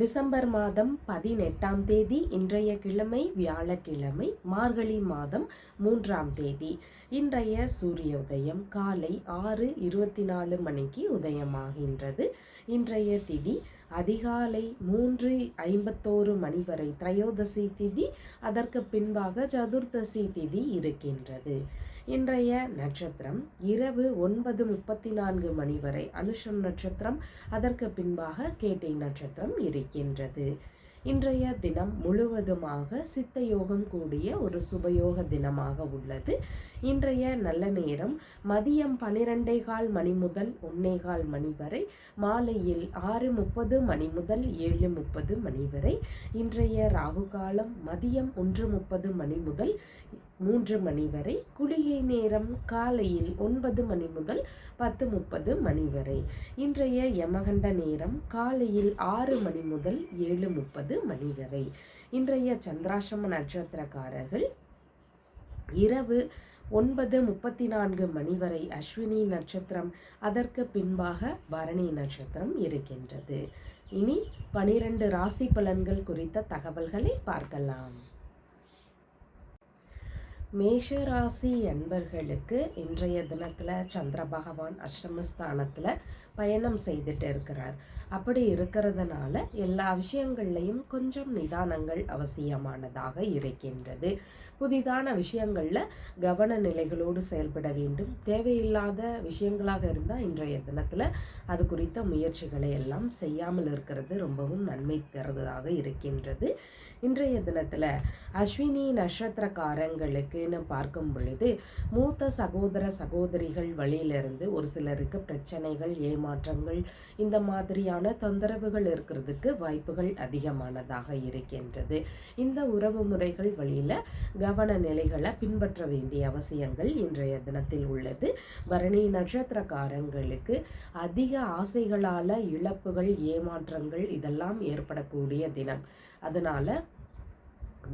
December மாதம் பதினெட்டாம் தேதி இன்றைய கிழமை வியாழக்கிழமை மார்கழி மாதம் மூன்றாம் தேதி. இன்றைய சூரிய உதயம் காலை ஆறு இருபத்தி நாலு மணிக்கு உதயமாகின்றது. இன்றைய திதி அதிகாலை மூன்று ஐம்பத்தோரு மணி வரை திரையோதசி திதி அதற்கு பின்பாக சதுர்தசி திதி இருக்கின்றது. இன்றைய நட்சத்திரம் இரவு ஒன்பது முப்பத்தி நான்கு மணி வரை அனுஷம் நட்சத்திரம் அதற்கு பின்பாக கேட்டை நட்சத்திரம் இருக்கின்றது. இன்றைய தினம் முழுவதுமாக சித்த யோகம் கூடிய ஒரு சுபயோக தினமாக உள்ளது. இன்றைய நல்ல நேரம் மதியம் பனிரெண்டே கால் மணி முதல் ஒன்னே கால் மணி வரை மாலையில் ஆறு முப்பது மணி முதல் ஏழு முப்பது மணி வரை இன்றைய ராகு காலம் மதியம் ஒன்று முப்பது மணி முதல் மூன்று மணி வரை குளிகை நேரம் காலையில் ஒன்பது மணி முதல் பத்து முப்பது மணி வரை. இன்றைய யமகண்ட நேரம் காலையில் ஆறு மணி முதல் ஏழு முப்பது மணி வரை. இன்றைய சந்திராசிரம நட்சத்திரக்காரர்கள் இரவு ஒன்பது முப்பத்தி நான்கு மணி வரை அஸ்வினி நட்சத்திரம் அதற்கு பின்பாக பரணி நட்சத்திரம் இருக்கின்றது. இனி பனிரெண்டு ராசி பலன்கள் குறித்த தகவல்களை பார்க்கலாம். மேஷராசி அன்பர்களுக்கு இன்றைய தினத்தில் சந்திர பகவான் அஷ்டமஸ்தானத்தில் பயணம் செய்துட்டு இருக்கிறார். அப்படி இருக்கிறதுனால எல்லா விஷயங்கள்லையும் கொஞ்சம் நிதானங்கள் அவசியமானதாக இருக்கின்றது. புதிதான விஷயங்களில் கவன நிலைகளோடு செயல்பட வேண்டும். தேவையில்லாத விஷயங்களாக இருந்தால் இன்றைய தினத்தில் அது குறித்த முயற்சிகளை எல்லாம் செய்யாமல் இருக்கிறது ரொம்பவும் நன்மை தருவதாக இருக்கின்றது. இன்றைய தினத்தில் அஸ்வினி நட்சத்திரக்காரங்களுக்குன்னு பார்க்கும் பொழுது மூத்த சகோதர சகோதரிகள் வழியிலிருந்து ஒரு சிலருக்கு பிரச்சனைகள் ஏமாற்றங்கள் இந்த மாதிரியான தொந்தரவுகள் இருக்கிறதுக்கு வாய்ப்புகள் அதிகமானதாக இருக்கின்றது. இந்த உறவு முறைகள் வழியில் கவன நிலைகளை பின்பற்ற வேண்டிய அவசியங்கள் இன்றைய தினத்தில் உள்ளது. பரணி நட்சத்திரக்காரங்களுக்கு அதிக ஆசைகளால் இழப்புகள் ஏமாற்றங்கள் இதெல்லாம் ஏற்படக்கூடிய தினம். அதனால்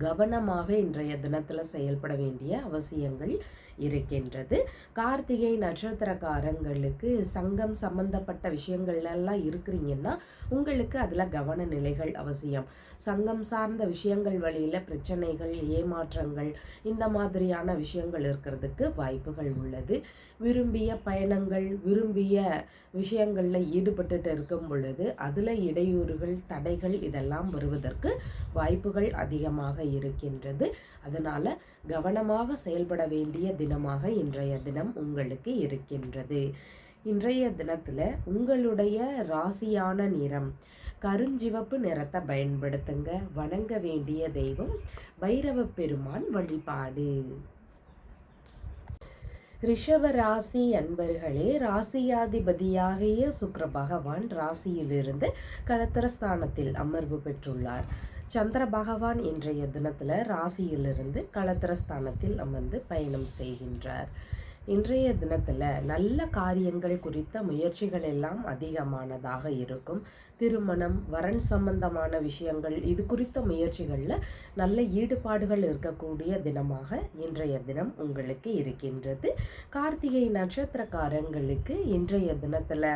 கவனமாக இன்றைய தினத்தில் செயல்பட வேண்டிய அவசியங்கள் இருக்கின்றது. கார்த்திகை நட்சத்திரக்காரங்களுக்கு சங்கம் சம்பந்தப்பட்ட விஷயங்கள்லாம் இருக்கிறீங்கன்னா உங்களுக்கு அதில் கவன நிலைகள் அவசியம். சங்கம் சார்ந்த விஷயங்கள் வழியில் பிரச்சனைகள் ஏமாற்றங்கள் இந்த மாதிரியான விஷயங்கள் இருக்கிறதுக்கு வாய்ப்புகள் உள்ளது. விரும்பிய பயணங்கள் விரும்பிய விஷயங்களில் ஈடுபட்டுட்டு இருக்கும் பொழுது அதில் இடையூறுகள் தடைகள் இதெல்லாம் வருவதற்கு வாய்ப்புகள் அதிகமாக இருக்கின்றது. அதனால் கவனமாக செயல்பட வேண்டிய தினமாக இன்றைய தினம் உங்களுக்கு இருக்கின்றது. இன்றைய தினத்தில் உங்களுடைய ராசியான நிறம் கருஞ்சிவப்பு நிறத்தை பயன்படுத்துங்க. வணங்க வேண்டிய தெய்வம் பைரவ பெருமான் வழிபாடு. ரிஷப ராசி அன்பர்களே ராசியாதிபதியாகிய சுக்கர பகவான் ராசியிலிருந்து களத்திரஸ்தானத்தில் அமர்வு பெற்றுள்ளார். சந்திர பகவான் இன்றைய தினத்தில் ராசியிலிருந்து களத்திரஸ்தானத்தில் அமர்ந்து பயணம் செய்கின்றார். இன்றைய தினத்தில் நல்ல காரியங்கள் குறித்த முயற்சிகள் எல்லாம் அதிகமானதாக இருக்கும். திருமணம் வரன் சம்பந்தமான விஷயங்கள் இது குறித்த முயற்சிகளில் நல்ல ஈடுபாடுகள் இருக்கக்கூடிய தினமாக இன்றைய தினம் உங்களுக்கு இருக்கின்றது. கார்த்திகை நட்சத்திரக்காரங்களுக்கு இன்றைய தினத்தில்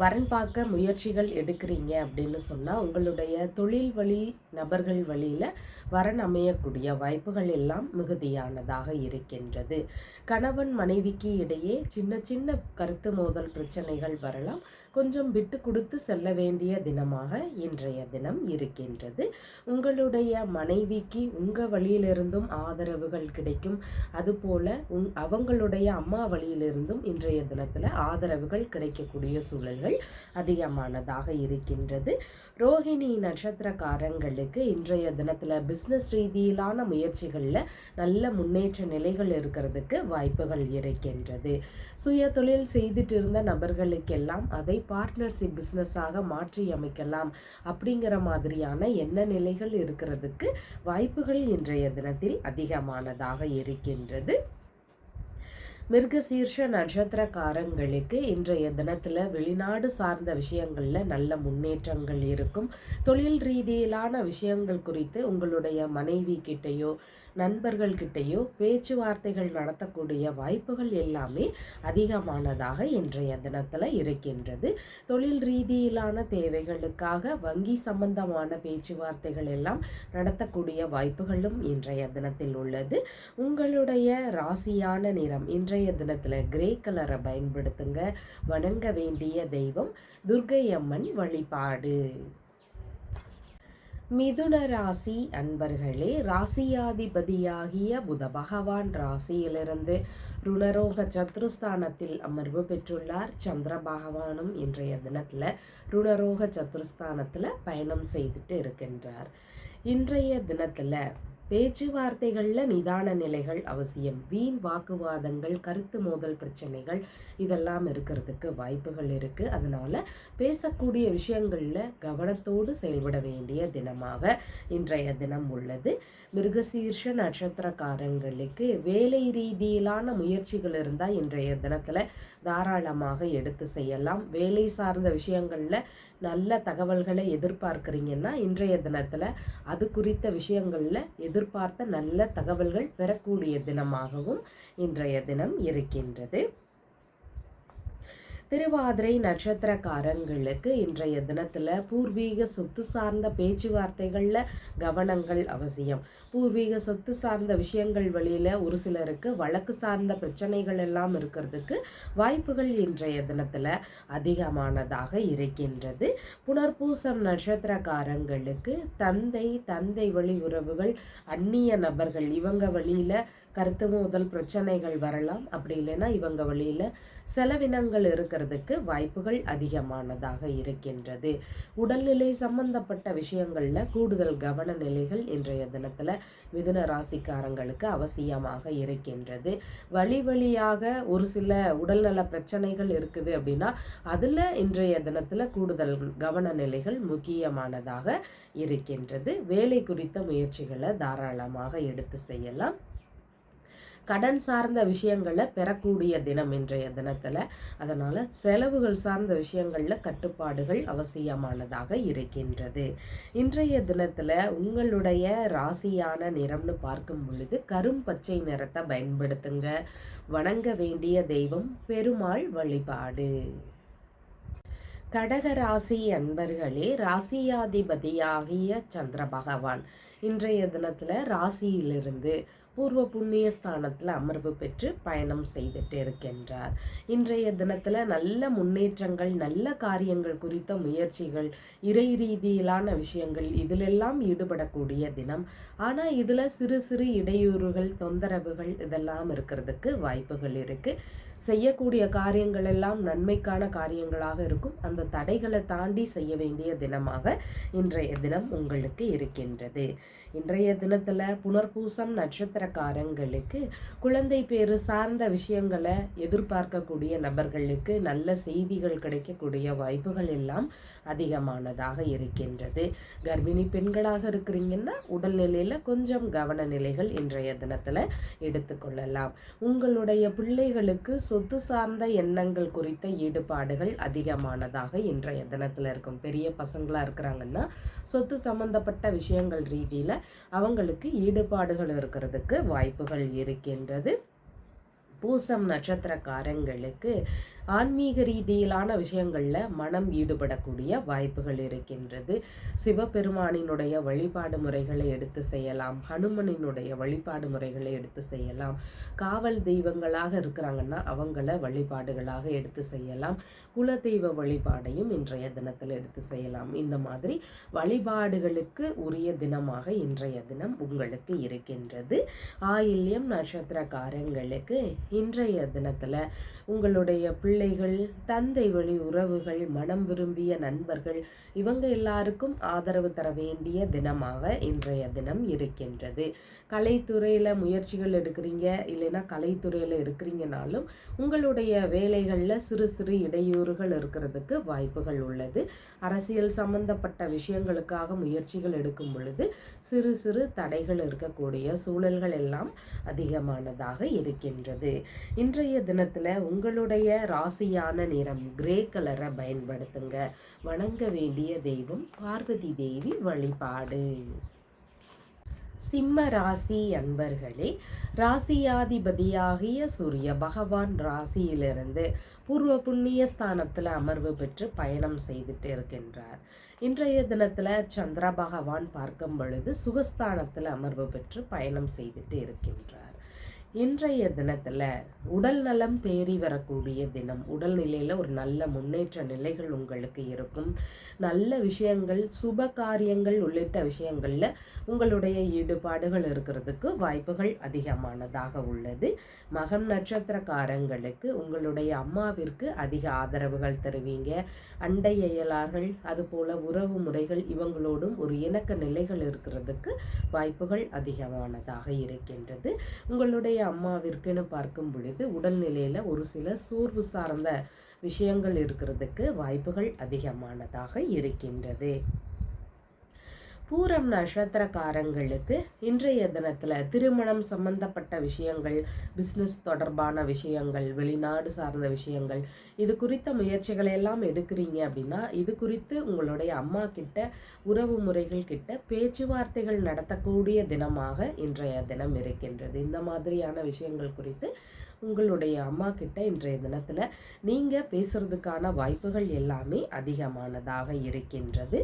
வரன் பார்க்க முயற்சிகள் எடுக்கிறீங்க அப்படின்னு சொன்னால் உங்களுடைய தொழில் வழி நபர்கள் வழியில் வரன் அமையக்கூடிய வாய்ப்புகள் எல்லாம் மிகுதியானதாக இருக்கின்றது. கணவன் மனைவிக்கு இடையே சின்ன சின்ன கருத்து மோதல் பிரச்சனைகள் வரலாம். கொஞ்சம் விட்டு கொடுத்து செல்ல வேண்டிய தினமாக இன்றைய தினம் இருக்கின்றது. உங்களுடைய மனைவிக்கு உங்கள் வழியிலிருந்தும் ஆதரவுகள் கிடைக்கும். அதுபோல உங் அவங்களுடைய அம்மா வழியிலிருந்தும் இன்றைய தினத்தில் ஆதரவுகள் கிடைக்கக்கூடிய சூழல்கள் அதிகமானதாக இருக்கின்றது. ரோஹிணி நட்சத்திரக்காரங்களுக்கு இன்றைய தினத்தில் பிஸ்னஸ் ரீதியிலான முயற்சிகளில் நல்ல முன்னேற்ற நிலைகள் இருக்கிறதுக்கு வாய்ப்புகள் இருக்கின்றது. சுய தொழில் செய்துட்டு இருந்த நபர்களுக்கெல்லாம் அதை பார்ட்னர்ஷிப் பிஸ்னஸாக மாற்றி அமைக்கலாம் அப்படிங்கிற மாதிரியான என்ன நிலைகள் இருக்கிறதுக்கு வாய்ப்புகள் இன்றைய தினத்தில் அதிகமானதாக இருக்கின்றது. மிருகசீர்ஷ நட்சத்திரக்காரங்களுக்கு இன்றைய தினத்தில் வெளிநாடு சார்ந்த விஷயங்களில் நல்ல முன்னேற்றங்கள் இருக்கும். தொழில் ரீதியிலான விஷயங்கள் குறித்து உங்களுடைய மனைவி கிட்டேயோ நண்பர்கள்கிட்டேயோ பேச்சுவார்த்தைகள் நடத்தக்கூடிய வாய்ப்புகள் எல்லாமே அதிகமானதாக இன்றைய தினத்தில் இருக்கின்றது. தொழில் ரீதியிலான தேவைகளுக்காக வங்கி சம்பந்தமான பேச்சுவார்த்தைகள் எல்லாம் நடத்தக்கூடிய வாய்ப்புகளும் இன்றைய தினத்தில் உள்ளது. உங்களுடைய ராசியான நிறம் இன்றைய தினத்தில் கிரே கலரை பயன்படுத்துங்க. வணங்க வேண்டிய தெய்வம் துர்கை அம்மன் வழிபாடு. மிதுன ராசி அன்பர்களே ராசியாதிபதியாகிய புத பகவான் ராசியிலிருந்து ருணரோக சத்ருஸ்தானத்தில் அமர்வு பெற்றுள்ளார். சந்திர பகவானும் இன்றைய தினத்தில் ருணரோக சத்ருஸ்தானத்தில் பயணம் செய்துட்டு இருக்கின்றார். இன்றைய தினத்தில் பேச்சுவார்த்தைகளில் நிதான நிலைகள் அவசியம். வீண் வாக்குவாதங்கள் கருத்து மோதல் பிரச்சனைகள் இதெல்லாம் இருக்கிறதுக்கு வாய்ப்புகள் இருக்குது அதனால் பேசக்கூடிய விஷயங்களில் கவனத்தோடு செயல்பட வேண்டிய தினமாக இன்றைய தினம் உள்ளது. மிருகசீர்ஷ நட்சத்திரக்காரங்களுக்கு வேலை ரீதியிலான முயற்சிகள் இருந்தால் இன்றைய தினத்தில் தாராளமாக எடுத்து செய்யலாம். வேலை சார்ந்த விஷயங்களில் நல்ல தகவல்களை எதிர்பார்க்குறீங்கன்னா இன்றைய தினத்தில் அது குறித்த விஷயங்களில் எதிர்பார்த்த நல்ல தகவல்கள் பெறக்கூடிய தினமாகவும் இன்றைய தினம் இருக்கின்றது. திருவாதிரை நட்சத்திரக்காரங்களுக்கு இன்றைய தினத்தில் பூர்வீக சொத்து சார்ந்த பேச்சுவார்த்தைகளில் கவனங்கள் அவசியம். பூர்வீக சொத்து சார்ந்த விஷயங்கள் வழியில் ஒரு சிலருக்கு வழக்கு சார்ந்த பிரச்சனைகள் எல்லாம் இருக்கிறதுக்கு வாய்ப்புகள் இன்றைய தினத்தில் அதிகமானதாக இருக்கின்றது. புனர்பூசம் நட்சத்திரக்காரங்களுக்கு தந்தை தந்தை வழி உறவுகள் அந்நிய நபர்கள் இவங்க வழியில் கருத்து மோதல் பிரச்சனைகள் வரலாம். அப்படி இல்லைன்னா இவங்க வழியில் செலவினங்கள் இருக்கிறதுக்கு வாய்ப்புகள் அதிகமானதாக இருக்கின்றது. உடல்நிலை சம்பந்தப்பட்ட விஷயங்களில் கூடுதல் கவன நிலைகள் இன்றைய தினத்தில் மிதுன ராசிக்காரங்களுக்கு அவசியமாக இருக்கின்றது. வழி வழியாக ஒரு சில உடல்நல பிரச்சனைகள் இருக்குது அப்படின்னா அதில் இன்றைய தினத்தில் கூடுதல் கவன நிலைகள் முக்கியமானதாக இருக்கின்றது. வேலை குறித்த முயற்சிகளை தாராளமாக எடுத்து செய்யலாம். கடன் சார்ந்த விஷயங்களை பெறக்கூடிய தினம் இன்றைய தினத்தில். அதனால் செலவுகள் சார்ந்த விஷயங்களில் கட்டுப்பாடுகள் அவசியமானதாக இருக்கின்றது. இன்றைய தினத்தில் உங்களுடைய ராசியான நிறம்னு பார்க்கும் பொழுது கரும்பச்சை நிறத்தை பயன்படுத்துங்க. வணங்க வேண்டிய தெய்வம் பெருமாள் வழிபாடு. கடக ராசி அன்பர்களே ராசியாதிபதியாகிய சந்திர பகவான் இன்றைய தினத்தில் ராசியிலிருந்து பூர்வ புண்ணிய ஸ்தானத்தில் அமர்வு பெற்று பயணம் செய்துட்டு இருக்கின்றார் இன்றைய தினத்தில் நல்ல முன்னேற்றங்கள் நல்ல காரியங்கள் குறித்த முயற்சிகள் இறை ரீதியிலான விஷயங்கள் இதிலெல்லாம் ஈடுபடக்கூடிய தினம். ஆனால் இதில் சிறு சிறு இடையூறுகள் தொந்தரவுகள் இதெல்லாம் இருக்கிறதுக்கு வாய்ப்புகள் இருக்குது செய்யக்கூடிய காரியங்கள் எல்லாம் நன்மைக்கான காரியங்களாக இருக்கும். அந்த தடைகளை தாண்டி செய்ய வேண்டிய தினமாக இன்றைய தினம் உங்களுக்கு இருக்கின்றது. இன்றைய தினத்தில் புனர்பூசம் நட்சத்திரக்காரங்களுக்கு குழந்தை பேரு சார்ந்த விஷயங்களை எதிர்பார்க்கக்கூடிய நபர்களுக்கு நல்ல செய்திகள் கிடைக்கக்கூடிய வாய்ப்புகள் எல்லாம் அதிகமானதாக இருக்கின்றது. கர்ப்பிணி பெண்களாக இருக்கிறீங்கன்னா உடல்நிலையில் கொஞ்சம் கவன நிலைகள் இன்றைய தினத்தில் எடுத்துக்கொள்ளலாம். உங்களுடைய பிள்ளைகளுக்கு சொத்து சார்ந்த எண்ணங்கள் குறித்த ஈடுபாடுகள் அதிகமானதாக இன்றைய தினத்தில் இருக்கும். பெரிய பசங்களாக இருக்கிறாங்கன்னா சொத்து சம்பந்தப்பட்ட விஷயங்கள் ரீதியில் அவங்களுக்கு ஈடுபாடுகள் இருக்கிறதுக்கு வாய்ப்புகள் இருக்கின்றது. பூசம் நட்சத்திரக்காரங்களுக்கு ஆன்மீக ரீதியிலான விஷயங்களில் மனம் ஈடுபடக்கூடிய வாய்ப்புகள் இருக்கின்றது. சிவபெருமானினுடைய வழிபாடு முறைகளை எடுத்து செய்யலாம். ஹனுமனினுடைய வழிபாடு முறைகளை எடுத்து செய்யலாம். காவல் தெய்வங்களாக இருக்கிறாங்கன்னா அவங்கள வழிபாடுகளாக எடுத்து செய்யலாம். குலதெய்வ வழிபாடையும் இன்றைய தினத்தில் எடுத்து செய்யலாம். இந்த மாதிரி வழிபாடுகளுக்கு உரிய தினமாக இன்றைய தினம் உங்களுக்கு இருக்கின்றது. ஆயில்யம் நட்சத்திரக்காரங்களுக்கு இன்றைய தினத்தில் உங்களுடைய பிள்ளைகள் தந்தை வழி உறவுகள் மனம் விரும்பிய நண்பர்கள் இவங்க எல்லாருக்கும் ஆதரவு தர வேண்டிய தினமாக இன்றைய தினம் இருக்கின்றது. கலைத்துறையில் முயற்சிகள் எடுக்கிறீங்க இல்லைன்னா கலைத்துறையில் இருக்கிறீங்கனாலும் உங்களுடைய வேலைகளில் சிறு சிறு இடையூறுகள் இருக்கிறதுக்கு வாய்ப்புகள் உள்ளது. அரசியல் சம்பந்தப்பட்ட விஷயங்களுக்காக முயற்சிகள் எடுக்கும் பொழுது சிறு சிறு தடைகள் இருக்கக்கூடிய சூழல்கள் எல்லாம் அதிகமானதாக இருக்கின்றது. இன்றைய தினத்தில் உங்களுடைய ராசியான நிறம் கிரே கலரை பயன்படுத்துங்க. வணங்க வேண்டிய தெய்வம் பார்வதி தேவி வழிபாடு. சிம்ம ராசி அன்பர்களே ராசியாதிபதியாகிய சூரிய பகவான் ராசியிலிருந்து பூர்வ புண்ணிய ஸ்தானத்தில் அமர்வு பெற்று பயணம் செய்துட்டு இருக்கின்றார். இன்றைய தினத்தில் சந்திர பகவான் பார்க்கும் பொழுது சுகஸ்தானத்தில் அமர்வு பெற்று பயணம் செய்துட்டு இருக்கின்றார். இன்றைய தினத்தில் உடல் நலம் தேறி வரக்கூடிய தினம். உடல்நிலையில் ஒரு நல்ல முன்னேற்ற நிலைகள் உங்களுக்கு இருக்கும். நல்ல விஷயங்கள் சுப காரியங்கள் உள்ளிட்ட விஷயங்களில் உங்களுடைய ஈடுபாடுகள் இருக்கிறதுக்கு வாய்ப்புகள் அதிகமானதாக உள்ளது. மகம் நட்சத்திரக்காரங்களுக்கு உங்களுடைய அம்மாவிற்கு அதிக ஆதரவுகள் தருவீங்க. அண்டை இயலார்கள் அதுபோல உறவு முறைகள் இவங்களோடும் ஒரு இணக்க நிலைகள் இருக்கிறதுக்கு வாய்ப்புகள் அதிகமானதாக இருக்கின்றது. உங்களுடைய அம்மாவிற்குன்னு பார்க்கும் பொழுது உடல்நிலையில் ஒரு சில சோர்வு சார்ந்த விஷயங்கள் இருக்கிறதுக்கு வாய்ப்புகள் அதிகமானதாக இருக்கின்றது. பூரம் நட்சத்திரக்காரங்களுக்கு இன்றைய தினத்தில் திருமணம் சம்பந்தப்பட்ட விஷயங்கள் பிஸ்னஸ் தொடர்பான விஷயங்கள் வெளிநாடு சார்ந்த விஷயங்கள் இது குறித்த முயற்சிகளை எல்லாம் எடுக்கிறீங்க அப்படின்னா இது குறித்து உங்களுடைய அம்மா கிட்ட உறவு முறைகள் கிட்ட பேச்சுவார்த்தைகள் நடத்தக்கூடிய தினமாக இன்றைய தினம் இருக்கின்றது. இந்த மாதிரியான விஷயங்கள் குறித்து உங்களுடைய அம்மா கிட்ட இன்றைய தினத்தில் நீங்கள் பேசுகிறதுக்கான வாய்ப்புகள் எல்லாமே அதிகமானதாக இருக்கின்றது.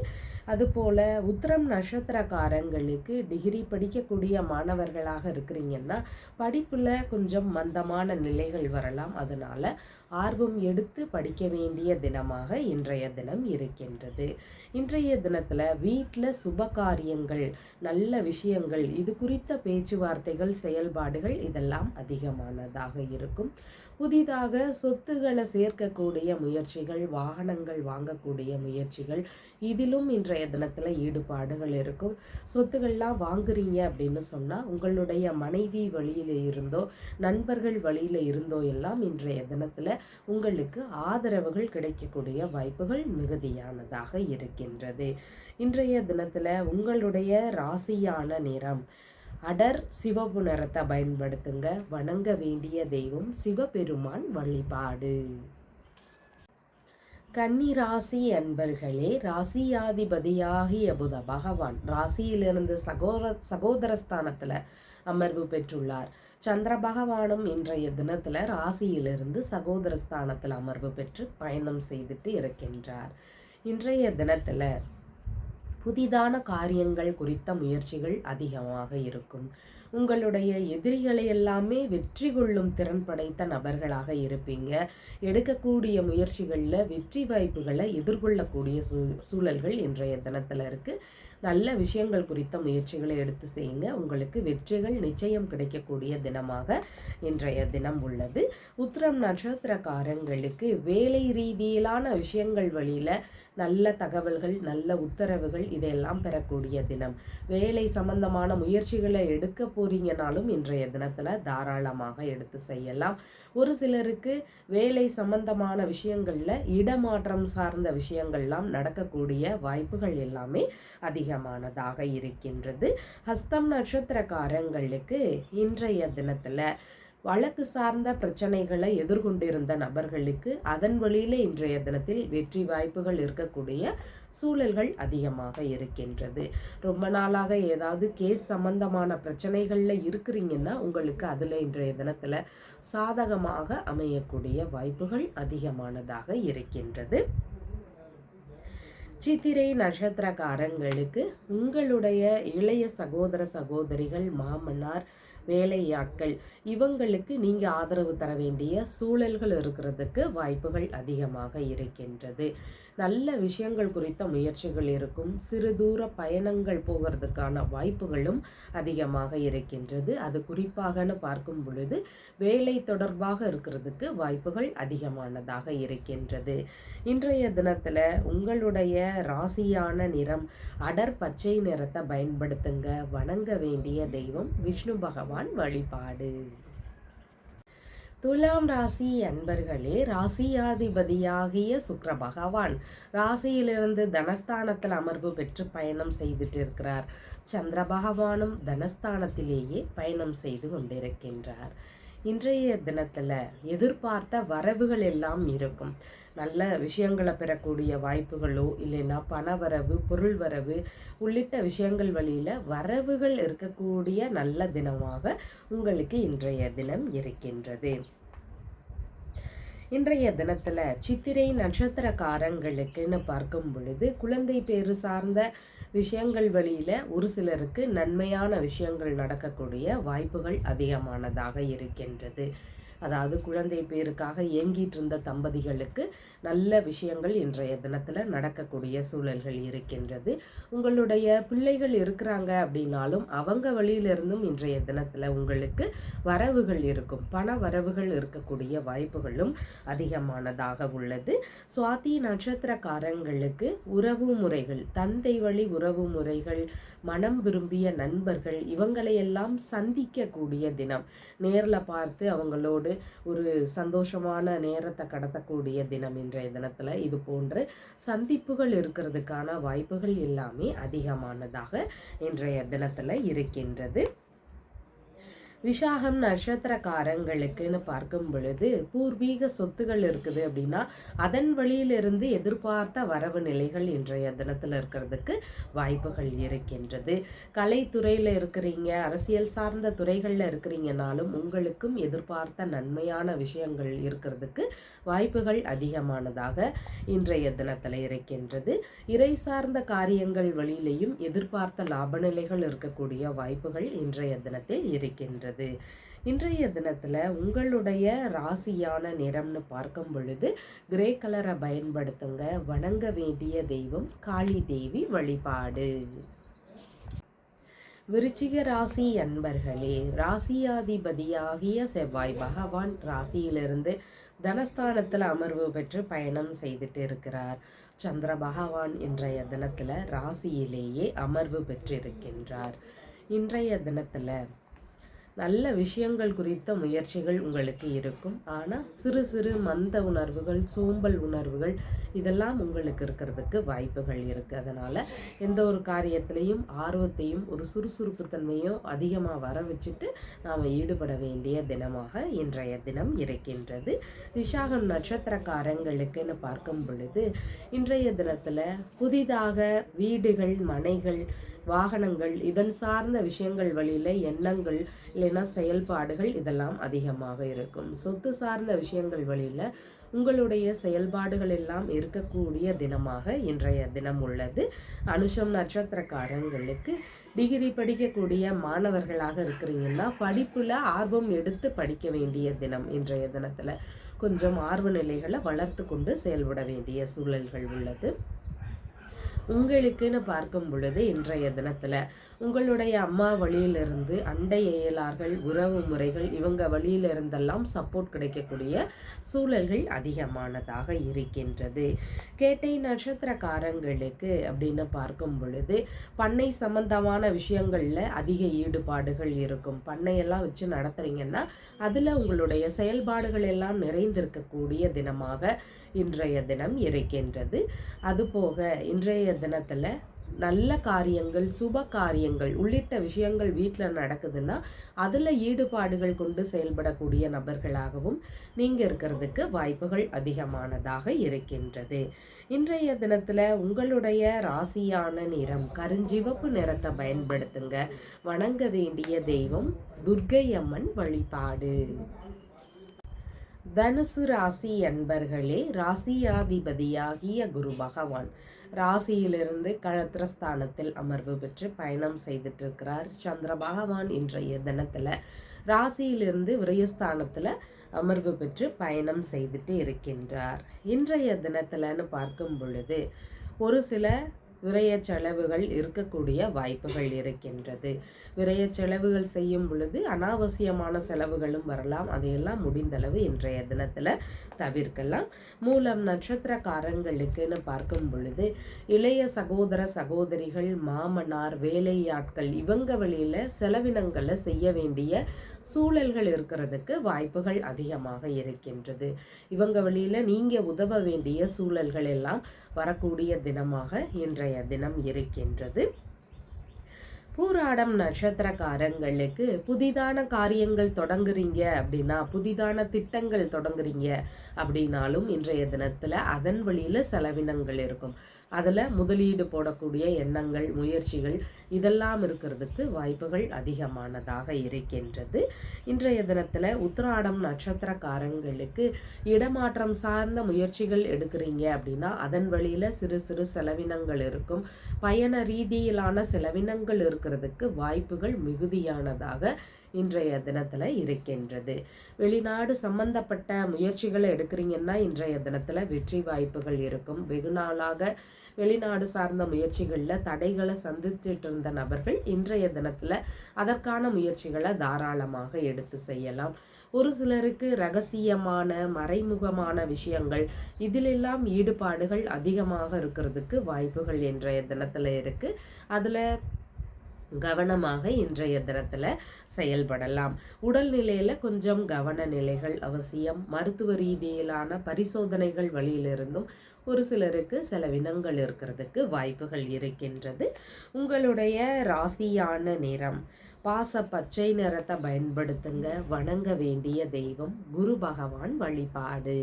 அதுபோல் உத்திரம் நட்சத்திரக்காரங்களுக்கு டிகிரி படிக்கக்கூடிய மாணவர்களாக இருக்கிறீங்கன்னா படிப்பில் கொஞ்சம் மந்தமான நிலைகள் வரலாம். அதனால் ஆர்வம் எடுத்து படிக்க வேண்டிய தினமாக இன்றைய தினம் இருக்கின்றது. இன்றைய தினத்தில் வீட்டில் சுப காரியங்கள் நல்ல விஷயங்கள் இது குறித்த பேச்சுவார்த்தைகள் செயல்பாடுகள் இதெல்லாம் அதிகமானதாக இருக்கும். புதிதாக சொத்துக்களை சேர்க்கக்கூடிய முயற்சிகள் வாகனங்கள் வாங்கக்கூடிய முயற்சிகள் இதிலும் இன்றைய தினத்தில் ஈடுபாடுகள் இருக்கும். சொத்துக்கள்லாம் வாங்குறீங்க அப்படின்னு சொன்னால் உங்களுடைய மனைவி வழியில் இருந்தோ நண்பர்கள் வழியில் இருந்தோ எல்லாம் இன்றைய தினத்தில் உங்களுக்கு ஆதரவுகள் கிடைக்கக்கூடிய வாய்ப்புகள் மிகுதியானதாக இருக்கின்றது. இன்றைய தினத்தில் உங்களுடைய ராசியான நிறம் அடர் சிவப்பு நிறத்தை பயன்படுத்துங்க. வணங்க வேண்டிய தெய்வம் சிவபெருமான் வழிபாடு. கன்னி ராசி அன்பர்களே ராசியாதிபதியாகிய புத பகவான் ராசியிலிருந்து சகோதர சகோதரஸ்தானத்தில் அமர்வு பெற்றுள்ளார். சந்திர பகவானும் இன்றைய தினத்தில் ராசியிலிருந்து சகோதரஸ்தானத்தில் அமர்வு பெற்று பயணம் செய்துட்டு இருக்கின்றார். இன்றைய தினத்தில் புதிதான காரியங்கள் குறித்த முயற்சிகள் அதிகமாக இருக்கும். உங்களுடைய எதிரிகளை எல்லாமே வெற்றி கொள்ளும் திறன் படைத்த நபர்களாக இருப்பீங்க. எடுக்கக்கூடிய முயற்சிகளில் வெற்றி வாய்ப்புகளை எதிர்கொள்ளக்கூடிய சூ சூழல்கள் இன்றைய தினத்தில் இருக்குது நல்ல விஷயங்கள் குறித்த முயற்சிகளை எடுத்து செய்யுங்க. உங்களுக்கு வெற்றிகள் நிச்சயம் கிடைக்கக்கூடிய தினமாக இன்றைய தினம் உள்ளது. உத்திரம் நட்சத்திரக்காரங்களுக்கு வேலை ரீதியிலான விஷயங்கள் வழியில் நல்ல தகவல்கள் நல்ல உத்தரவுகள் இதையெல்லாம் பெறக்கூடிய தினம். வேலை சம்பந்தமான முயற்சிகளை எடுக்க போகிறீங்கனாலும் இன்றைய தினத்தில் தாராளமாக எடுத்து செய்யலாம். ஒரு சிலருக்கு வேலை சம்பந்தமான விஷயங்களில் இடமாற்றம் சார்ந்த விஷயங்கள்லாம் நடக்கக்கூடிய வாய்ப்புகள் எல்லாமே அதிகமானதாக இருக்கின்றது. ஹஸ்தம் நட்சத்திரக்காரங்களுக்கு இன்றைய தினத்தில் வழக்கு சார்ந்த பிரச்சனைகளை எதிர்கொண்டிருந்த நபர்களுக்கு அதன் வழியில் இன்றைய தினத்தில் வெற்றி வாய்ப்புகள் இருக்கக்கூடிய சூழல்கள் அதிகமாக இருக்கின்றது. ரொம்ப நாளாக ஏதாவது கேஸ் சம்பந்தமான பிரச்சனைகளில் இருக்கிறீங்கன்னா உங்களுக்கு அதில் இன்றைய தினத்தில் சாதகமாக அமையக்கூடிய வாய்ப்புகள் அதிகமானதாக இருக்கின்றது. சித்திரை நட்சத்திரக்காரங்களுக்கு உங்களுடைய இளைய சகோதர சகோதரிகள் மாமனார் வேலையாட்கள் இவங்களுக்கு நீங்கள் ஆதரவு தர வேண்டிய சூழல்கள் இருக்கிறதுக்கு வாய்ப்புகள் அதிகமாக இருக்கின்றது. நல்ல விஷயங்கள் குறித்த முயற்சிகள் இருக்கும். சிறு தூர பயணங்கள் போகிறதுக்கான வாய்ப்புகளும் அதிகமாக இருக்கின்றது. அது குறிப்பாகனு பார்க்கும் பொழுது வேலை தொடர்பாக இருக்கிறதுக்கு வாய்ப்புகள் அதிகமானதாக இருக்கின்றது. இன்றைய தினத்தில் உங்களுடைய ராசியான நிறம் அடர் பச்சை நிறத்தை பயன்படுத்துங்க. வணங்க வேண்டிய தெய்வம் விஷ்ணு பகவான் வழிபாடு. துலாம் ராசி அன்பர்களே ராசியாதிபதியாகிய சுக்கர பகவான் ராசியிலிருந்து தனஸ்தானத்தில் அமர்வு பெற்று பயணம் செய்துட்டு இருக்கிறார். சந்திர பகவானும் தனஸ்தானத்திலேயே பயணம் செய்து கொண்டிருக்கின்றார். இன்றைய தினத்தில் எதிர்பார்த்த வரவுகள் எல்லாம் இருக்கும். நல்ல விஷயங்களை பெறக்கூடிய வாய்ப்புகளோ இல்லைன்னா பண வரவு பொருள் வரவு உள்ளிட்ட விஷயங்கள் வழியில் வரவுகள் இருக்கக்கூடிய நல்ல தினமாக உங்களுக்கு இன்றைய தினம் இருக்கின்றது. இன்றைய தினத்துல சித்திரை நட்சத்திரக்காரங்களுக்குன்னு பார்க்கும் பொழுது குழந்தை பேரு சார்ந்த விஷயங்கள் வழியில ஒரு சிலருக்கு நன்மையான விஷயங்கள் நடக்கக்கூடிய வாய்ப்புகள் அதிகமானதாக இருக்கின்றது. அதாவது குழந்தை பேருக்காக இயங்கிட்டு இருந்த தம்பதிகளுக்கு நல்ல விஷயங்கள் இன்றைய தினத்தில் நடக்கக்கூடிய சூழல்கள் இருக்கின்றது. உங்களுடைய பிள்ளைகள் இருக்கிறாங்க அப்படின்னாலும் அவங்க வழியிலிருந்தும் இன்றைய தினத்தில் உங்களுக்கு வரவுகள் இருக்கும். பண வரவுகள் இருக்கக்கூடிய வாய்ப்புகளும் அதிகமானதாக உள்ளது. சுவாதி நட்சத்திரக்காரங்களுக்கு உறவு முறைகள் தந்தை வழி உறவு முறைகள் மனம் விரும்பிய நண்பர்கள் இவங்களையெல்லாம் சந்திக்கக்கூடிய தினம். நேரில் பார்த்து அவங்களோடு ஒரு சந்தோஷமான நேரத்தை கடத்தக்கூடிய தினம் இன்றைய தினத்தில். இது போன்று சந்திப்புகள் இருக்கிறதுக்கான வாய்ப்புகள் எல்லாமே அதிகமானதாக இன்றைய தினத்தில் இருக்கின்றது. விஷாகம் நட்சத்திரக்காரங்களுக்குன்னு பார்க்கும் பொழுது பூர்வீக சொத்துகள் இருக்குது அப்படின்னா அதன் வழியிலிருந்து எதிர்பார்த்த வரவு நிலைகள் இன்றைய தினத்தில் இருக்கிறதுக்கு வாய்ப்புகள் இருக்கின்றது. கலைத்துறையில் இருக்கிறீங்க அரசியல் சார்ந்த துறைகளில் இருக்கிறீங்கனாலும் உங்களுக்கும் எதிர்பார்த்த நன்மையான விஷயங்கள் இருக்கிறதுக்கு வாய்ப்புகள் அதிகமானதாக இன்றைய தினத்தில் இருக்கின்றது. இறை சார்ந்த காரியங்கள் வழியிலையும் எதிர்பார்த்த லாப நிலைகள் இருக்கக்கூடிய வாய்ப்புகள் இன்றைய தினத்தில் இருக்கின்றது. உள்ளது இன்றைய தினத்தில் உங்களுடைய ராசியான நிறம்னு பார்க்கும் பொழுது கிரே கலரை பயன்படுத்துங்க. வணங்க வேண்டிய தெய்வம் காளி தேவி வழிபாடு. விருச்சிக ராசி அன்பர்களே ராசியாதிபதியாகிய செவ்வாய் பகவான் ராசியிலிருந்து தனஸ்தானத்தில் அமர்வு பெற்று பயணம் செய்துட்டு இருக்கிறார். சந்திர பகவான் இன்றைய தினத்தில் ராசியிலேயே அமர்வு பெற்றிருக்கின்றார். இன்றைய தினத்தில் நல்ல விஷயங்கள் குறித்த முயற்சிகள் உங்களுக்கு இருக்கும். ஆனால் சிறு சிறு மந்த உணர்வுகள் சோம்பல் உணர்வுகள் இதெல்லாம் உங்களுக்கு இருக்கிறதுக்கு வாய்ப்புகள் இருக்குது அதனால் எந்த ஒரு காரியத்திலையும் ஆர்வத்தையும் ஒரு சுறுசுறுப்புத்தன்மையும் அதிகமாக வர வச்சுட்டு நாம் ஈடுபட வேண்டிய தினமாக இன்றைய தினம் இருக்கின்றது. விசாகம் நட்சத்திரக்காரங்களுக்குன்னு பார்க்கும் பொழுது இன்றைய தினத்தில் புதிதாக வீடுகள் மனைகள் வாகனங்கள் இதன் சார்ந்த விஷயங்கள் வழியில் எண்ணங்கள் இல்லைன்னா செயல்பாடுகள் இதெல்லாம் அதிகமாக இருக்கும். சொத்து சார்ந்த விஷயங்கள் வழியில் உங்களுடைய செயல்பாடுகள் எல்லாம் இருக்கக்கூடிய தினமாக இன்றைய தினம் உள்ளது. அனுஷம் நட்சத்திரக்காரங்களுக்கு டிகிரி படிக்கக்கூடிய மாணவர்களாக இருக்கிறீங்கன்னா படிப்பில் ஆர்வம் எடுத்து படிக்க வேண்டிய தினம் இன்றைய தினத்தில். கொஞ்சம் ஆர்வ நிலைகளை வளர்த்து கொண்டு செயல்பட வேண்டிய சூழல்கள் உள்ளது. உங்களுக்குன்னு பார்க்கும் பொழுது இன்றைய தினத்தில் உங்களுடைய அம்மா வழியிலிருந்து அண்டை இயலார்கள் உறவு முறைகள் இவங்க வழியிலிருந்தெல்லாம் சப்போர்ட் கிடைக்கக்கூடிய சூழல்கள் அதிகமானதாக இருக்கின்றது. கேட்டை நட்சத்திரக்காரங்களுக்கு அப்படின்னு பார்க்கும் பொழுது பண்ணை சம்பந்தமான விஷயங்களில் அதிக ஈடுபாடுகள் இருக்கும். பண்ணையெல்லாம் வச்சு நடத்துகிறீங்கன்னா அதில் உங்களுடைய செயல்பாடுகள் எல்லாம் நிறைந்திருக்கக்கூடிய தினமாக இன்றைய தினம் இருக்கின்றது. அதுபோக இன்றைய தினத்தில் நல்ல காரியங்கள் சுப காரியங்கள் உள்ளிட்ட விஷயங்கள் வீட்டில் நடக்குதுன்னா அதில் ஈடுபாடுகள் கொண்டு செயல்படக்கூடிய நபர்களாகவும் நீங்கள் இருக்கிறதுக்கு வாய்ப்புகள் அதிகமானதாக இருக்கின்றது. இன்றைய தினத்தில் உங்களுடைய ராசியான நிறம் கருஞ்சிவப்பு நிறத்தை பயன்படுத்துங்க. வணங்க வேண்டிய தெய்வம் துர்கை அம்மன் வழிபாடு. தனுசு ராசி அன்பர்களே ராசியாதிபதியாகிய குரு பகவான். ராசியிலிருந்து கழத்திரஸ்தானத்தில் அமர்வு பெற்று பயணம் செய்துட்டு இருக்கிறார் சந்திர பகவான் இன்றைய தினத்தில். ராசியிலிருந்து விரயஸ்தானத்தில் அமர்வு பெற்று பயணம் செய்துட்டு இருக்கின்றார். இன்றைய தினத்தில்னு பார்க்கும் பொழுது ஒரு சில விரய செலவுகள் இருக்கக்கூடிய வாய்ப்புகள் இருக்கின்றது. விரய செலவுகள் செய்யும் பொழுது அனாவசியமான செலவுகளும் வரலாம். அதையெல்லாம் முடிந்தளவு இன்றைய தினத்தில் தவிர்க்கலாம். மூலம் நட்சத்திரக்காரங்களுக்குன்னு பார்க்கும் பொழுது இளைய சகோதர சகோதரிகள் மாமனார் வேலையாட்கள் இவங்க வழியில் செலவினங்களை செய்ய வேண்டிய சூழல்கள் இருக்கிறதுக்கு வாய்ப்புகள் அதிகமாக இருக்கின்றது. இவங்க வழியில் நீங்கள் உதவ வேண்டிய சூழல்கள் எல்லாம் வரக்கூடிய தினமாக இன்றைய தினம் இருக்கின்றது. பூராடம் நட்சத்திரக்காரங்களுக்கு புதிதான காரியங்கள் தொடங்குறீங்க அப்படின்னா புதிதான திட்டங்கள் தொடங்குறீங்க அப்படின்னாலும் இன்றைய தினத்தில் அதன் வழியில் செலவினங்கள் இருக்கும். அதில் முதலீடு போடக்கூடிய எண்ணங்கள் முயற்சிகள் இதெல்லாம் இருக்கிறதுக்கு வாய்ப்புகள் அதிகமானதாக இருக்கின்றது. இன்றைய தினத்தில் உத்திராடம் நட்சத்திரக்காரங்களுக்கு இடமாற்றம் சார்ந்த முயற்சிகள் எடுக்கிறீங்க அப்படின்னா அதன் வழியில் சிறு சிறு செலவினங்கள் இருக்கும். பயண ரீதியிலான செலவினங்கள் இருக்கிறதுக்கு வாய்ப்புகள் மிகுதியானதாக இன்றைய தினத்தில் இருக்கின்றது. வெளிநாடு சம்பந்தப்பட்ட முயற்சிகளை எடுக்கிறீங்கன்னா இன்றைய தினத்தில் வெற்றி வாய்ப்புகள் இருக்கும். வெகு நாளாக வெளிநாடு சார்ந்த முயற்சிகளில் தடைகளை சந்தித்துட்டு இருந்த நபர்கள் இன்றைய தினத்தில் அதற்கான முயற்சிகளை தாராளமாக எடுத்து செய்யலாம். ஒரு சிலருக்கு ரகசியமான மறைமுகமான விஷயங்கள் இதிலெல்லாம் ஈடுபாடுகள் அதிகமாக இருக்கிறதுக்கு வாய்ப்புகள் இன்றைய தினத்தில் இருக்குது அதில் கவனமாக இன்றைய தினத்தில் செயல்படலாம். உடல்நிலையில் கொஞ்சம் கவன நிலைகள் அவசியம். மருத்துவ ரீதியிலான பரிசோதனைகள் வழியிலிருந்தும் ஒரு சிலருக்கு செலவினங்கள் இருக்கிறதுக்கு வாய்ப்புகள் இருக்கின்றது. உங்களுடைய ராசியான நிறம் பாச பச்சை நிறத்தை பயன்படுத்துங்க. வணங்க வேண்டிய தெய்வம் குரு பகவான் வழிபாடு.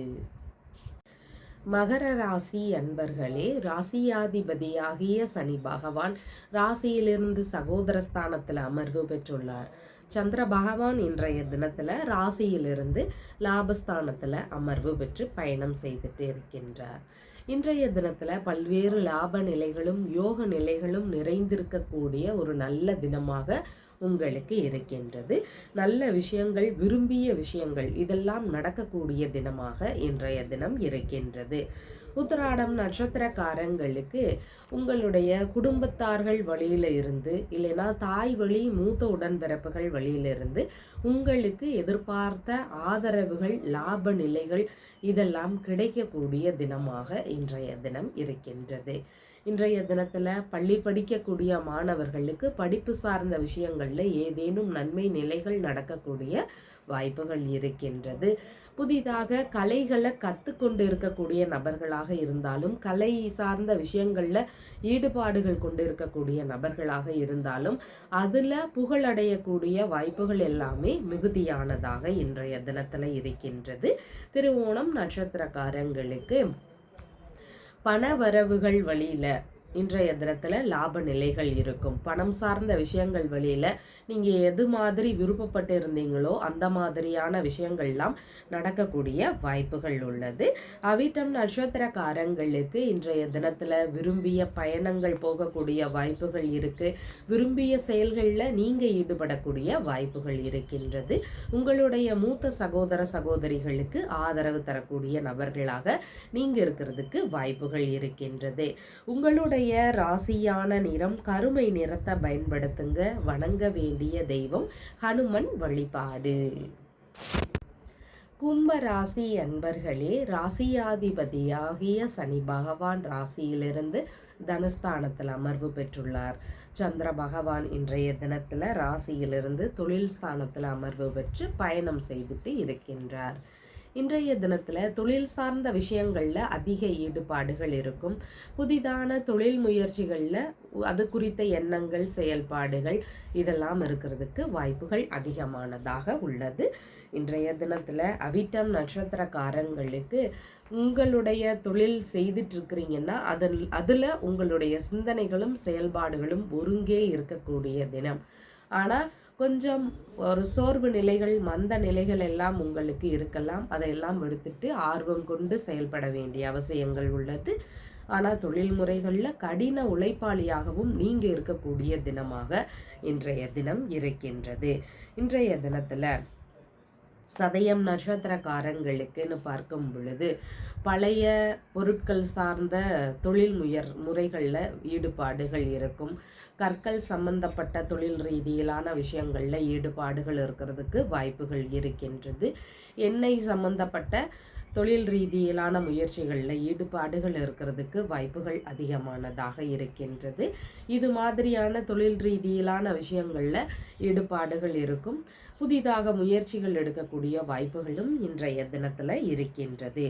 மகர ராசி அன்பர்களே ராசியாதிபதியாகிய சனி பகவான் ராசியிலிருந்து சகோதரஸ்தானத்தில் அமர்வு பெற்றுள்ளார். சந்திர பகவான் இன்றைய தினத்தில் ராசியிலிருந்து லாபஸ்தானத்தில் அமர்வு பெற்று பயணம் செய்துட்டு இருக்கின்றார். இன்றைய தினத்தில் பல்வேறு லாப நிலைகளும் யோக நிலைகளும் நிறைந்திருக்கக்கூடிய ஒரு நல்ல தினமாக உங்களுக்கு இருக்கின்றது. நல்ல விஷயங்கள் விரும்பிய விஷயங்கள் இதெல்லாம் நடக்கக்கூடிய தினமாக இன்றைய தினம் இருக்கின்றது. உத்தராடம் நட்சத்திரக்காரங்களுக்கு உங்களுடைய குடும்பத்தார்கள் வழியில இருந்து இல்லைன்னா தாய் வழி மூத்த உடன்பிறப்புகள் வழியிலிருந்து உங்களுக்கு எதிர்பார்த்த ஆதரவுகள் லாப நிலைகள் இதெல்லாம் கிடைக்கக்கூடிய தினமாக இன்றைய தினம் இருக்கின்றது. இன்றைய தினத்தில் பள்ளி படிக்கக்கூடிய மாணவர்களுக்கு படிப்பு சார்ந்த விஷயங்களில் ஏதேனும் நன்மை நிலைகள் நடக்கக்கூடிய வாய்ப்புகள் இருக்கின்றது. புதிதாக கலைகளை கற்றுக்கொண்டு இருக்கக்கூடிய நபர்களாக இருந்தாலும் கலை சார்ந்த விஷயங்களில் ஈடுபாடுகள் கொண்டு இருக்கக்கூடிய நபர்களாக இருந்தாலும் அதில் புகழடையக்கூடிய வாய்ப்புகள் எல்லாமே மிகுதியானதாக இன்றைய தினத்தில் இருக்கின்றது. திருவோணம் நட்சத்திரக்காரங்களுக்கு பண வரவுகள் வழியில் இன்றைய தினத்தில் லாப நிலைகள் இருக்கும். பணம் சார்ந்த விஷயங்கள் வழியில் நீங்கள் எது மாதிரி விருப்பப்பட்டு இருந்தீங்களோ அந்த மாதிரியான விஷயங்கள்லாம் நடக்கக்கூடிய வாய்ப்புகள் உள்ளது. அவிட்டம் நட்சத்திரக்காரங்களுக்கு இன்றைய தினத்தில் விரும்பிய பயணங்கள் போகக்கூடிய வாய்ப்புகள் இருக்குது விரும்பிய செயல்களில் நீங்கள் ஈடுபடக்கூடிய வாய்ப்புகள் இருக்கின்றது. உங்களுடைய மூத்த சகோதர சகோதரிகளுக்கு ஆதரவு தரக்கூடிய நபர்களாக நீங்கள் இருக்கிறதுக்கு வாய்ப்புகள் இருக்கின்றது. உங்களுடைய உங்களுடைய ராசியான நிறம் கருமை நிறத்தை பயன்படுத்துங்க. வணங்க வேண்டிய தெய்வம் ஹனுமன் வழிபாடு. கும்ப ராசி அன்பர்களே ராசியாதிபதியாகிய சனி பகவான் ராசியிலிருந்து தனஸ்தானத்தில் அமர்வு பெற்றுள்ளார். சந்திர பகவான் இன்றைய தினத்தில் ராசியிலிருந்து தொழில் ஸ்தானத்தில் அமர்வு பெற்று பயணம் செய்துட்டு இருக்கின்றார். இன்றைய தினத்தில் தொழில் சார்ந்த விஷயங்களில் அதிக ஈடுபாடுகள் இருக்கும். புதிதான தொழில் முயற்சிகளில் அது குறித்த எண்ணங்கள் செயல்பாடுகள் இதெல்லாம் இருக்கிறதுக்கு வாய்ப்புகள் அதிகமானதாக உள்ளது. இன்றைய தினத்தில் அவிட்டம் நட்சத்திரக்காரங்களுக்கு உங்களுடைய தொழில் செய்துட்டு இருக்கிறீங்கன்னா அதில் அதில் உங்களுடைய சிந்தனைகளும் செயல்பாடுகளும் ஒருங்கே இருக்கக்கூடிய தினம். ஆனால் கொஞ்சம் ஒரு சோர்வு நிலைகள் மந்த நிலைகள் எல்லாம் உங்களுக்கு இருக்கலாம். அதையெல்லாம் எடுத்துட்டு ஆர்வம் கொண்டு செயல்பட வேண்டிய அவசியங்கள் உள்ளது. ஆனால் தொழில் முறைகளில் கடின உழைப்பாளியாகவும் நீங்கள் இருக்கக்கூடிய தினமாக இன்றைய தினம் இருக்கின்றது. இன்றைய தினத்தில் சதயம் நட்சத்திரக்காரங்களுக்குன்னு பார்க்கும் பொழுது பழைய பொருட்கள் சார்ந்த தொழில் முயற் முறைகளில் ஈடுபாடுகள் இருக்கும். கற்கள் சம்பந்தப்பட்ட தொழில் ரீதியிலான விஷயங்களில் ஈடுபாடுகள் இருக்கிறதுக்கு வாய்ப்புகள் இருக்கின்றது. எண்ணெய் சம்பந்தப்பட்ட தொழில் ரீதியிலான முயற்சிகளில் ஈடுபாடுகள் இருக்கிறதுக்கு வாய்ப்புகள் அதிகமானதாக இருக்கின்றது. இது மாதிரியான தொழில் ரீதியிலான விஷயங்களில் ஈடுபாடுகள் இருக்கும். புதிதாக முயற்சிகள் எடுக்கக்கூடிய வாய்ப்புகளும் இன்றைய தினத்தில் இருக்கின்றது.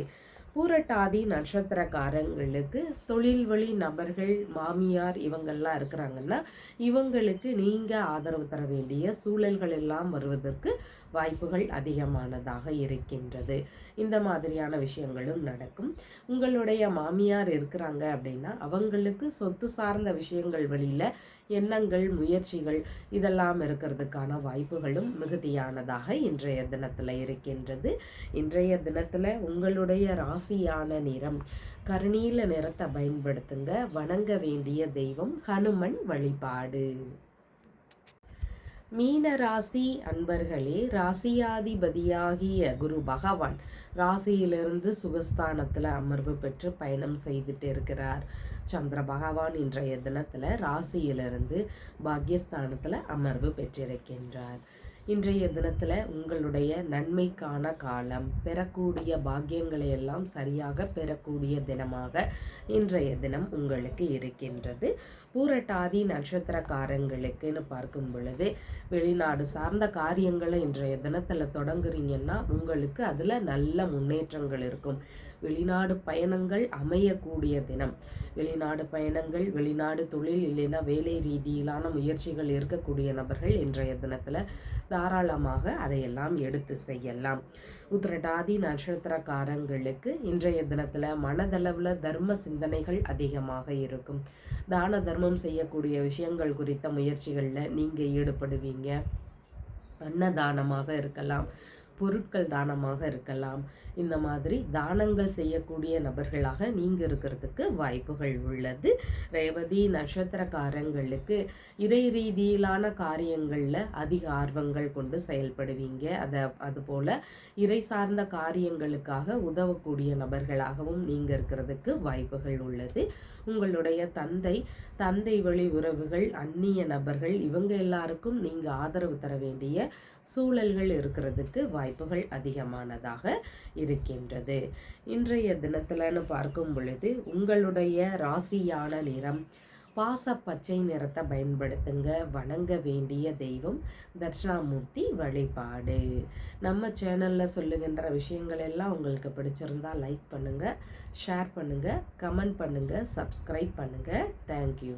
பூரட்டாதி நட்சத்திரக்காரங்களுக்கு தொழில் வழி நபர்கள் மாமியார் இவங்கெல்லாம் இருக்கிறாங்கன்னா இவங்களுக்கு நீங்கள் ஆதரவு தர வேண்டிய சூழல்கள் எல்லாம் வருவதற்கு வாய்ப்புகள் அதிகமானதாக இருக்கின்றது. இந்த மாதிரியான விஷயங்களும் நடக்கும். உங்களுடைய மாமியார் இருக்கிறாங்க அப்படின்னா அவங்களுக்கு சொத்து சார்ந்த விஷயங்கள் வழியில் எண்ணங்கள் முயற்சிகள் இதெல்லாம் இருக்கிறதுக்கான வாய்ப்புகளும் மிகுதியானதாக இன்றைய தினத்தில் இருக்கின்றது. இன்றைய தினத்தில் உங்களுடைய ராசியான நிறம் கருணீல நிறத்தை பயன்படுத்துங்க. வணங்க வேண்டிய தெய்வம் ஹனுமன் வழிபாடு. மீன ராசி அன்பர்களே ராசியாதிபதியாகிய குரு பகவான் ராசியிலிருந்து சுகஸ்தானத்தில் அமர்வு பெற்று பயணம் செய்துட்டு இருக்கிறார். சந்திர பகவான் இன்றைய தினத்தில் ராசியிலிருந்து பாக்யஸ்தானத்தில் அமர்வு பெற்றிருக்கின்றார். இன்றைய தினத்தில் உங்களுடைய நன்மைக்கான காலம் பெறக்கூடிய பாக்கியங்களை எல்லாம் சரியாக பெறக்கூடிய தினமாக இன்றைய தினம் உங்களுக்கு இருக்கின்றது. பூரட்டாதி நட்சத்திரக்காரங்களுக்குன்னு பார்க்கும் பொழுது வெளிநாடு சார்ந்த காரியங்களை இன்றைய தினத்தில் தொடங்குறீங்கன்னா உங்களுக்கு அதில் நல்ல முன்னேற்றங்கள் இருக்கும். வெளிநாடு பயணங்கள் அமையக்கூடிய தினம். வெளிநாடு பயணங்கள் வெளிநாடு தொழில் இல்லைன்னா வேலை ரீதியிலான முயற்சிகள் இருக்கக்கூடிய நபர்கள் இன்றைய தினத்தில் தாராளமாக அதையெல்லாம் எடுத்து செய்யலாம். உத்திரட்டாதி நட்சத்திரக்காரங்களுக்கு இன்றைய தினத்தில் மனதளவில் தர்ம சிந்தனைகள் அதிகமாக இருக்கும். தான தர்மம் செய்யக்கூடிய விஷயங்கள் குறித்த முயற்சிகளில் நீங்கள் ஈடுபடுவீங்க. அன்னதானமாக இருக்கலாம். பொருட்கள் தானமாக இருக்கலாம். இந்த மாதிரி தானங்கள் செய்யக்கூடிய நபர்களாக நீங்கள் இருக்கிறதுக்கு வாய்ப்புகள் உள்ளது. ரேவதி நட்சத்திரக்காரங்களுக்கு இறை ரீதியிலான காரியங்களில் அதிக ஆர்வங்கள் கொண்டு செயல்படுவீங்க. அதை அதுபோல் இறை சார்ந்த காரியங்களுக்காக உதவக்கூடிய நபர்களாகவும் நீங்கள் இருக்கிறதுக்கு வாய்ப்புகள் உள்ளது. உங்களுடைய தந்தை தந்தை வழி உறவுகள் அந்நிய நபர்கள் இவங்க எல்லாருக்கும் நீங்கள் ஆதரவு தர வேண்டிய சூழல்கள் இருக்கிறதுக்கு வாய்ப்புகள் அதிகமானதாக இருக்கின்றது. இன்றைய தினத்தில்னு பார்க்கும் பொழுது உங்களுடைய ராசியான நிறம் பாச பச்சை நிறத்தை பயன்படுத்துங்க வணங்க வேண்டிய தெய்வம் தட்சிணாமூர்த்தி வழிபாடு. நம்ம சேனலில் சொல்லுகின்ற விஷயங்கள் எல்லாம் உங்களுக்கு பிடிச்சிருந்தா லைக் பண்ணுங்கள் ஷேர் பண்ணுங்கள் கமெண்ட் பண்ணுங்கள் சப்ஸ்கிரைப் பண்ணுங்கள் தேங்க்யூ